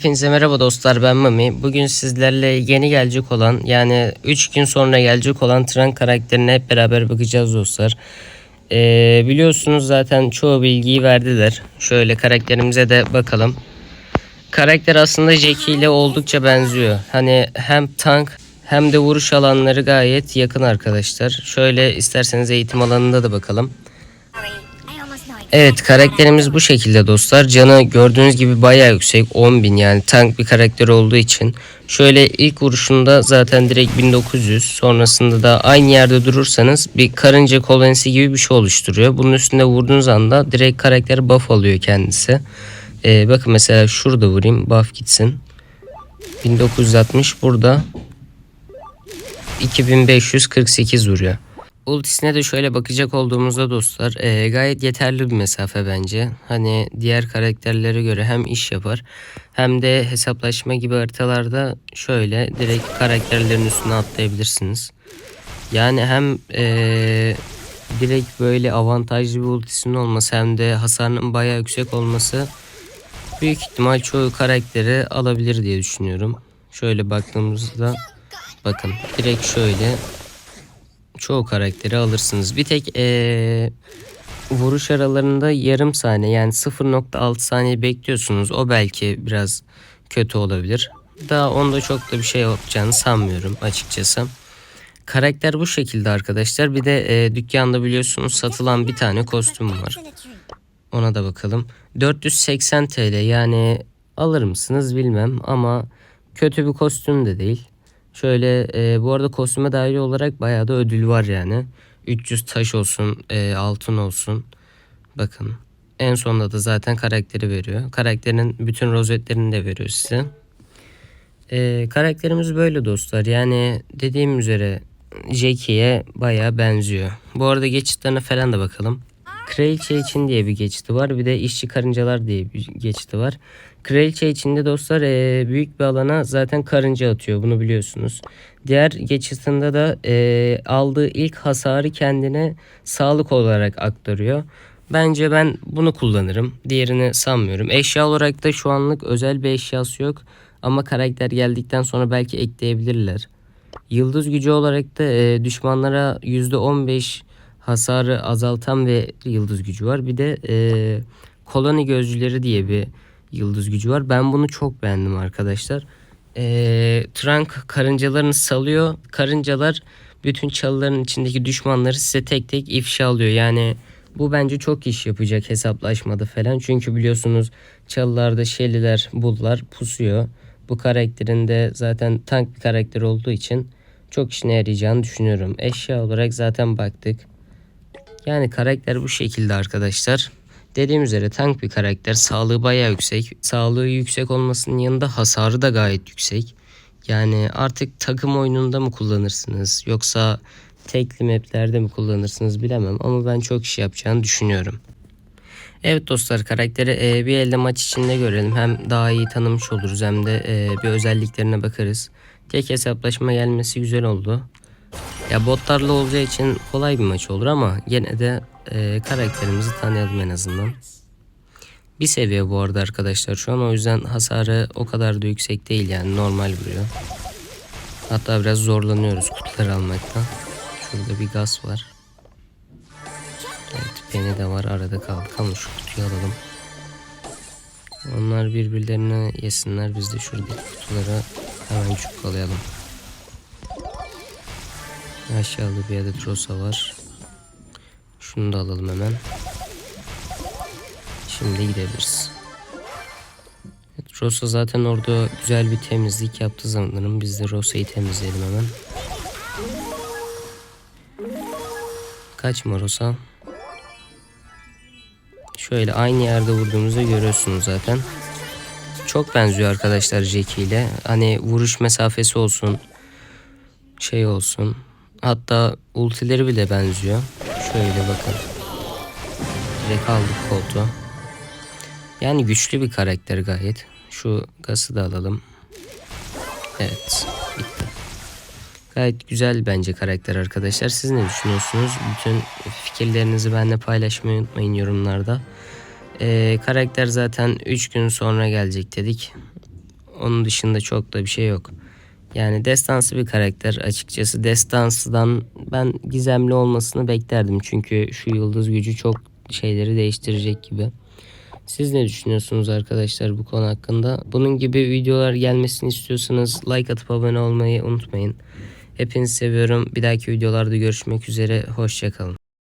Hepinize merhaba dostlar ben Mami. Bugün sizlerle yeni gelecek olan yani 3 gün sonra gelecek olan Tran karakterine hep beraber bakacağız dostlar. Ee, biliyorsunuz zaten çoğu bilgiyi verdiler. Şöyle karakterimize de bakalım. Karakter aslında Jackie ile oldukça benziyor. Hani hem tank hem de vuruş alanları gayet yakın arkadaşlar. Şöyle isterseniz eğitim alanında da bakalım. Evet karakterimiz bu şekilde dostlar. Canı gördüğünüz gibi bayağı yüksek 10.000 yani tank bir karakter olduğu için. Şöyle ilk vuruşunda zaten direkt 1900 sonrasında da aynı yerde durursanız bir karınca kolonisi gibi bir şey oluşturuyor. Bunun üstünde vurduğunuz anda direkt karakter buff alıyor kendisi. Ee, bakın mesela şurada vurayım buff gitsin. 1960 burada 2548 vuruyor. Ultisine de şöyle bakacak olduğumuzda dostlar eee, gayet yeterli bir mesafe bence. Hani diğer karakterlere göre hem iş yapar hem de hesaplaşma gibi haritalarda şöyle direkt karakterlerin üstüne atlayabilirsiniz. Yani hem eee, direkt böyle avantajlı bir ultisinin olması hem de hasarının bayağı yüksek olması büyük ihtimal çoğu karakteri alabilir diye düşünüyorum. Şöyle baktığımızda bakın direkt şöyle çoğu karakteri alırsınız. Bir tek eee, vuruş aralarında yarım saniye yani 0.6 saniye bekliyorsunuz. O belki biraz kötü olabilir. Daha onda çok da bir şey yapacağını sanmıyorum açıkçası. Karakter bu şekilde arkadaşlar. Bir de eee, dükkanda biliyorsunuz satılan bir tane kostüm var. Ona da bakalım. 480 TL yani alır mısınız bilmem ama kötü bir kostüm de değil. Şöyle e, bu arada kostüme dair olarak bayağı da ödül var yani. 300 taş olsun, e, altın olsun. Bakın en sonunda da zaten karakteri veriyor. Karakterin bütün rozetlerini de veriyor size. E, karakterimiz böyle dostlar. Yani dediğim üzere Jackie'ye bayağı benziyor. Bu arada geçitlerine falan da bakalım. Kraliçe için diye bir geçiti var. Bir de işçi karıncalar diye bir geçiti var. Kraliçe içinde dostlar eee, büyük bir alana zaten karınca atıyor. Bunu biliyorsunuz. Diğer geçitinde de eee, aldığı ilk hasarı kendine sağlık olarak aktarıyor. Bence ben bunu kullanırım. Diğerini sanmıyorum. Eşya olarak da şu anlık özel bir eşyası yok. Ama karakter geldikten sonra belki ekleyebilirler. Yıldız gücü olarak da e, düşmanlara %15 hasarı azaltan ve yıldız gücü var. Bir de e, koloni gözcüleri diye bir yıldız gücü var. Ben bunu çok beğendim arkadaşlar. E, Trunk karıncalarını salıyor. Karıncalar bütün çalıların içindeki düşmanları size tek tek ifşa alıyor. Yani bu bence çok iş yapacak hesaplaşmada falan. Çünkü biliyorsunuz çalılarda şeliler, bullar pusuyor. Bu karakterin de zaten tank bir karakter olduğu için çok işine yarayacağını düşünüyorum. Eşya olarak zaten baktık. Yani karakter bu şekilde arkadaşlar. Dediğim üzere tank bir karakter. Sağlığı bayağı yüksek. Sağlığı yüksek olmasının yanında hasarı da gayet yüksek. Yani artık takım oyununda mı kullanırsınız yoksa tekli maplerde mi kullanırsınız bilemem ama ben çok iş yapacağını düşünüyorum. Evet dostlar karakteri e, bir elde maç içinde görelim. Hem daha iyi tanımış oluruz hem de e, bir özelliklerine bakarız. Tek hesaplaşma gelmesi güzel oldu. Ya botlarla olacağı için kolay bir maç olur ama yine de e, karakterimizi tanıyalım en azından. Bir seviye bu arada arkadaşlar şu an o yüzden hasarı o kadar da yüksek değil yani normal vuruyor. Hatta biraz zorlanıyoruz kutuları almakta. Şurada bir gaz var. Evet beni de var arada kaldık ama şu kutuyu alalım. Onlar birbirlerine yesinler biz de şuradaki kutuları hemen çukalayalım. Aşağıda bir adet rosa var. Şunu da alalım hemen. Şimdi gidebiliriz. Evet, Rosa zaten orada güzel bir temizlik yaptı sanırım. Biz de Rosa'yı temizleyelim hemen. Kaçma Rosa. Şöyle aynı yerde vurduğumuzu görüyorsunuz zaten. Çok benziyor arkadaşlar Jackie ile. Hani vuruş mesafesi olsun. Şey olsun. Hatta ultileri bile benziyor. Şöyle bakın. Direkt aldık koltuğu. Yani güçlü bir karakter gayet. Şu gası da alalım. Evet. Bitti. Gayet güzel bence karakter arkadaşlar. Siz ne düşünüyorsunuz? Bütün fikirlerinizi benimle paylaşmayı unutmayın yorumlarda. Ee, karakter zaten 3 gün sonra gelecek dedik. Onun dışında çok da bir şey yok. Yani destansı bir karakter açıkçası. Destansıdan ben gizemli olmasını beklerdim. Çünkü şu yıldız gücü çok şeyleri değiştirecek gibi. Siz ne düşünüyorsunuz arkadaşlar bu konu hakkında? Bunun gibi videolar gelmesini istiyorsanız like atıp abone olmayı unutmayın. Hepinizi seviyorum. Bir dahaki videolarda görüşmek üzere. Hoşçakalın.